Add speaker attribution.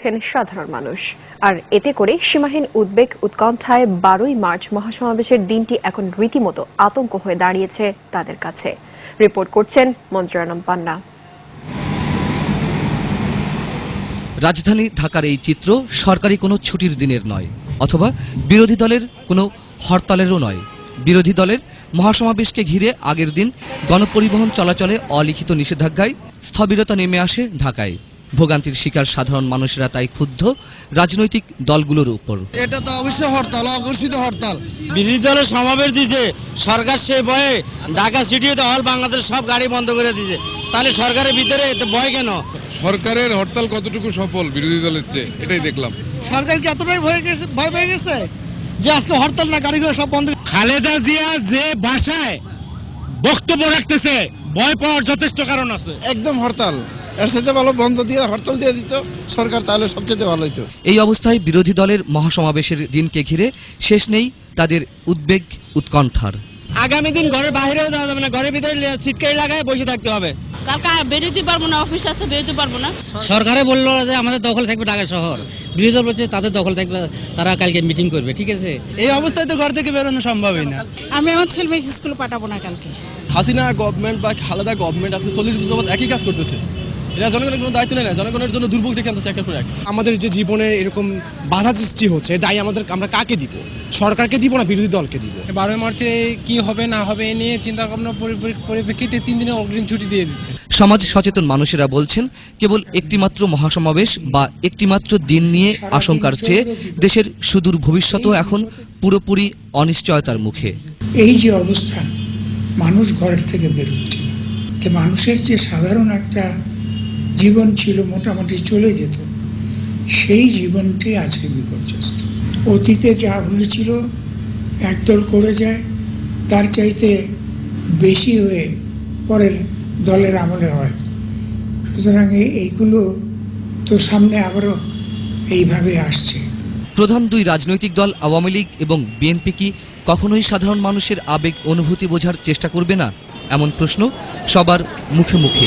Speaker 1: করছেন সাধারণ মানুষ। আর এতে করে সীমাহীন উদ্বেগ উৎকণ্ঠায় বারোই মার্চ মহাসমাবেশের দিনটি এখন রীতিমতো আতঙ্ক হয়ে দাঁড়িয়েছে তাদের কাছে। রিপোর্ট করছেন মন্ত্রানম পান্না।
Speaker 2: রাজধানী ঢাকার এই চিত্র সরকারি কোনো ছুটির দিনের নয়, অথবা বিরোধী দলের কোনো হরতালেরও নয়। বিরোধী দলের মহাসমাবেশকে ঘিরে আগের দিন গণপরিবহন চলাচলে অলিখিত নিষেধাজ্ঞায় স্থবিরতা নেমে আসে ঢাকায়। ভোগান্তির শিকার সাধারণ মানুষেরা তাই ক্ষুব্ধ রাজনৈতিক দলগুলোর উপর।
Speaker 3: এটা তো অবশ্যই হরতাল অঘোষিত হরতাল।
Speaker 4: বিরোধী দলের সমাবেশ দিছে সরকার সে ভয়ে ঢাকা সিটিতে অল বাংলাদেশ সব গাড়ি বন্ধ করে দিয়েছে তাহলে সরকারের ভিতরে এতে ভয় কেন?
Speaker 5: সরকারের হরতাল কতটুকু সফল বিরোধী দলের চেয়ে? এটাই দেখলাম।
Speaker 3: সরকার কি এতটাই ভয় গেছে ভয় পেয়ে গেছে? যে আজকে হরতাল না গাড়িগুলো সব বন্ধ
Speaker 4: খালেদা জিয়া যে বাসায় বক্তব্য রাখতেছে ভয় পাওয়ার যথেষ্ট কারণ আছে।
Speaker 3: একদম হরতাল। এর সাথে ভালো বন্ধ দিয়ে হরতাল দিয়ে দিত সরকার তাহলে সবচেয়ে ভালো হইতো।
Speaker 2: এই অবস্থায় বিরোধী দলের মহাসমাবেশের দিনকে ঘিরে শেষ নেই তাদের উদ্বেগ উৎকণ্ঠার।
Speaker 4: আগামী দিন ঘরের বাইরেও যাওয়া যাবে না ঘরের ভিতরে সিটকারি লাগায় বসে থাকতে হবে।
Speaker 6: কালকে বেরোতে পারব না অফিস আছে বেরোতে পারব না।
Speaker 4: সরকারে বলল যে আমাদের দখল থাকবে ঢাকা শহর। বিরোধী দল বলছে তাদের দখল থাকবে তারা কালকে মিটিং করবে ঠিক আছে?
Speaker 3: এই অবস্থায় তো ঘর থেকে বেরোনো সম্ভবই না।
Speaker 6: আমি আমার ছেলে স্কুলে পাঠাবো না কালকে।
Speaker 7: হাসিনা গভর্নমেন্ট বা খালেদা গভর্নমেন্ট আজকে চল্লিশ বছর একই কাজ করতেছে। এরা জনগণের কোনো দায়িত্ব নেয় না। জনগণের জন্য দুর্ভোগ ডেকে আনতেছে একের পর এক।
Speaker 8: আমাদের যে জীবনে এরকম বাধা সৃষ্টি হচ্ছে দায়ী আমাদের আমরা কাকে দিব? সরকারকে দিব না বিরোধী দলকে দিব?
Speaker 7: বারোই মার্চে কি হবে না হবে এ নিয়ে চিন্তা ভাবনা পরিপ্রেক্ষিতে তিন দিনের অগ্রিম ছুটি দিয়ে দিচ্ছে।
Speaker 2: সমাজ সচেতন মানুষেরা বলছেন কেবল একটিমাত্র মহাসমাবেশ বা একটিমাত্র দিন নিয়ে আশঙ্কার চেয়ে দেশের সুদূর ভবিষ্যতও এখন পুরোপুরি অনিশ্চয়তার মুখে।
Speaker 9: এই যে অবস্থা মানুষ ঘরের থেকে বেরোচ্ছে মানুষের যে সাধারণ একটা জীবন ছিল মোটামুটি চলে যেত। সেই জীবনটি আজকে বিপর্যস্ত। অতীতে যা হয়েছিল একদল করে যায়, তার চাইতে বেশি হয়ে পরের দলের আমলে হয়। সুতরাং এই- এইগুলো তো সামনে আবারও এইভাবে আসছে।
Speaker 2: প্রধান দুই রাজনৈতিক দল, আওয়ামী লীগ এবং বিএনপি কি কখনোই সাধারণ মানুষের আবেগ, অনুভূতি বোঝার চেষ্টা করবে না? এমন প্রশ্ন সবার মুখে মুখে।